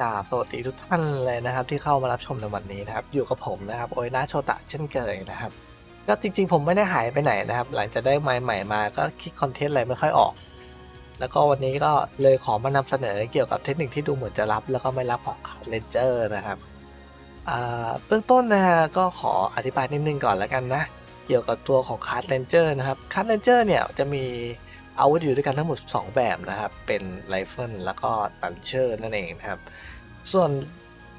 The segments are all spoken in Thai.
กราบสวัสดีทุกท่านเลยนะครับ ที่เข้ามารับชมในวันนี้นะครับ อยู่กับผมนะครับโอยนาโชตะเช่นเคยนะครับ ก็จริงๆ ผมไม่ได้หายไปไหนนะครับ หลังจากได้ไมค์ใหม่มาก็คิดคอนเทนต์อะไรไม่ค่อยออก แล้วก็วันนี้ก็เลยขอมานำเสนอเกี่ยวกับเทคนิคที่ดูเหมือนจะรับ แล้วก็ไม่รับของเลนเจอร์นะครับเบื้องต้นนะฮะก็ขออธิบายนิดนึงก่อนแล้วกันนะ เกี่ยวกับตัวของคาร์ดเลนเจอร์นะครับคาร์ดเลนเจอร์เนี่ยจะมี อาวุธอยู่ด้วยกันทั้งหมด 2 แบบนะครับ เป็นไรเฟิลแล้วก็ลันเชอร์นั่นเองนะครับ ส่วน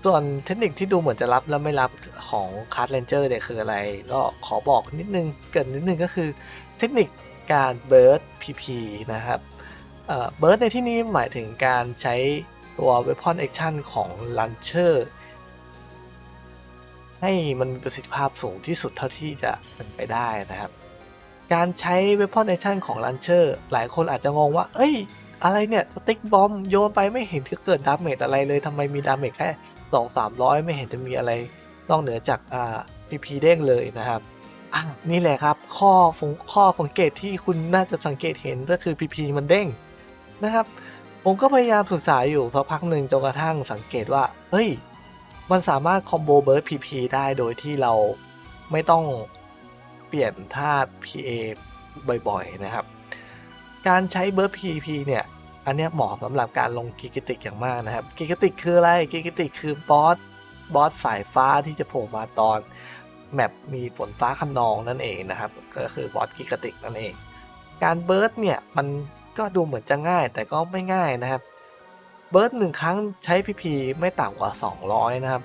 ส่วนเทคนิคที่ดูเหมือนจะรับแล้วไม่รับของคาร์ดเลนเจอร์เนี่ยคืออะไร ก็ขอบอกนิดนึง เกินนิดนึงก็คือเทคนิคการเบิร์ดพีพีนะครับเบิร์ดในที่นี้หมายถึงการใช้ตัว Weapon Action ของ Launcher ให้มันมีประสิทธิภาพสูงที่สุดเท่าที่จะเป็นไปได้นะครับ การใช้ Weapon Action ของ Launcher หลายคนอาจจะงงว่า เอ้ย อะไรเนี่ยสติ๊กบอมโยนไปไม่เห็นจะเกิดดาเมจอะไรเลยทำไมมีดาเมจแค่สองสามร้อยไม่เห็นจะมีอะไร นอกเหนือจากอ่าพีพีเด้งเลยนะครับอะนี่แหละครับ ข้อฟงข้อสังเกตที่คุณน่าจะสังเกตเห็นก็คือพีพีมันเด้งนะครับ ผมก็พยายามศึกษาอยู่สักพักหนึ่งจนกระทั่งสังเกตว่า เฮ้ย มันสามารถคอมโบเบิร์ดพีพีได้โดยที่เราไม่ต้อง เปลี่ยนท่า PA บ่อยๆนะครับ การใช้เบิร์ด PP เนี่ย อันนี้เหมาะสำหรับการลงกิกติกอย่างมากนะครับ กิกติกคืออะไร กิกติกคือบอสบอสสายฟ้าที่จะโผล่มาตอนแมปมีฝนฟ้าขนองนั่นเองนะครับ ก็คือบอสกิกติกนั่นเอง การเบิร์ดเนี่ย มันก็ดูเหมือนจะง่ายแต่ก็ไม่ง่ายนะครับ เบิร์ดหนึ่งครั้งใช้พีพีไม่ต่ำกว่า 200 นะครับ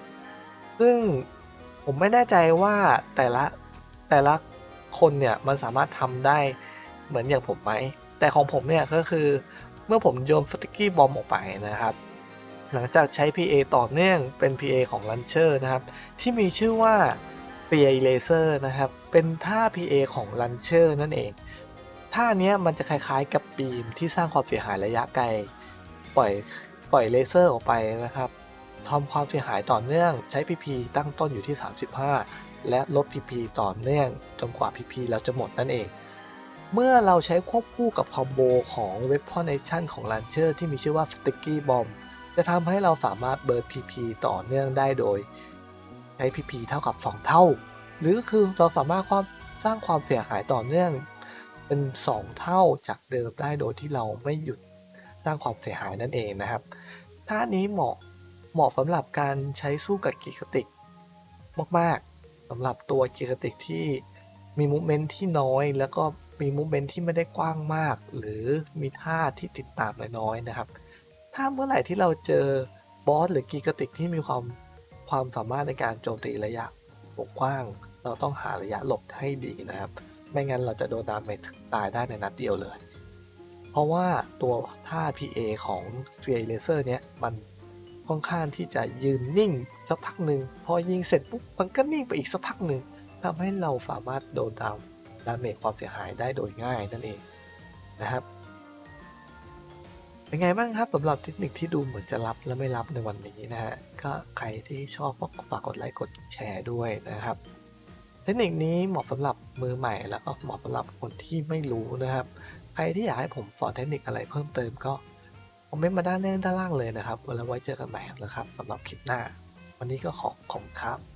ซึ่งผมไม่แน่ใจว่าแต่ละแต่ละ คนเนี่ยมันสามารถทำได้เหมือนอย่างผมไหม แต่ของผมเนี่ยก็คือเมื่อผมโยนสติกกี้บอมออกไปนะครับ หลังจากใช้ PA ต่อเนื่องเป็น PA ของ Launcher นะครับ ที่มีชื่อว่า PA Laser นะครับ เป็นท่า PA ของ Launcher นั่นเอง ท่าเนี้ยมันจะคล้ายๆกับบีมที่สร้างความเสียหายระยะไกล ปล่อยปล่อยเลเซอร์ออกไปนะครับทำความเสียหายต่อเนื่องใช้ PP ตั้งต้นอยู่ที่ 35 และลด PP ต่อเนื่องจนกว่า PP เราจะหมดนั่นเอง เมื่อเราใช้ควบคู่กับคอมโบของ Weapon Action ของ Launcher ที่มีชื่อว่า Sticky Bomb จะทำให้เราสามารถเบิร์ด PP ต่อเนื่องได้โดย ใช้ PP เท่ากับ 2 เท่า หรือคือเราสามารถความสร้างความเสียหายต่อเนื่องเป็น 2 เท่าจากเดิมได้โดยที่เราไม่หยุดสร้างความเสียหายนั่นเองนะครับ ท่านี้เหมาะเหมาะสำหรับการใช้สู้กับกิกติกมาก ๆ สำหรับตัวกิกติกที่มีมูเมนต์ที่น้อย แล้วก็มีมูเมนต์ที่ไม่ได้กว้างมาก หรือมีท่าที่ติดตามน้อยๆนะครับ ถ้าเมื่อไหร่ที่เราเจอบอสหรือกิกติกที่มีความความสามารถในการโจมตีระยะกว้าง เราต้องหาระยะหลบให้ดีนะครับ ไม่งั้นเราจะโดนดาเมจถึงตายได้ในนัดเดียวเลย เพราะว่าตัวท่า PA ของ f e a r Laser เนี้ยมัน ค่อนข้างที่จะยืนนิ่งสักพักหนึ่งพอยิงเสร็จปุ๊บมันก็นิ่งไปอีกสักพักหนึ่งทำให้เราสามารถโดนดาวดาเมจความเสียหายได้โดยง่ายนั่นเองนะครับเป็นไงบ้างครับสำหรับเทคนิคที่ดูเหมือนจะรับและไม่รับในวันนี้นะฮะก็ใครที่ชอบก็ฝากกดไลค์กดแชร์ด้วยนะครับ เทคนิคนี้เหมาะสำหรับมือใหม่แล้วก็เหมาะสำหรับคนที่ไม่รู้นะครับ ใครที่อยากให้ผมสอนเทคนิคอะไรเพิ่มเติมก็ อมเมนต์มาด้านล่างด้านล่างเลยนะครับ แล้วไว้เจอกันใหม่นะครับสำหรับคลิปหน้า วันนี้ก็ขอขอบคุณครับ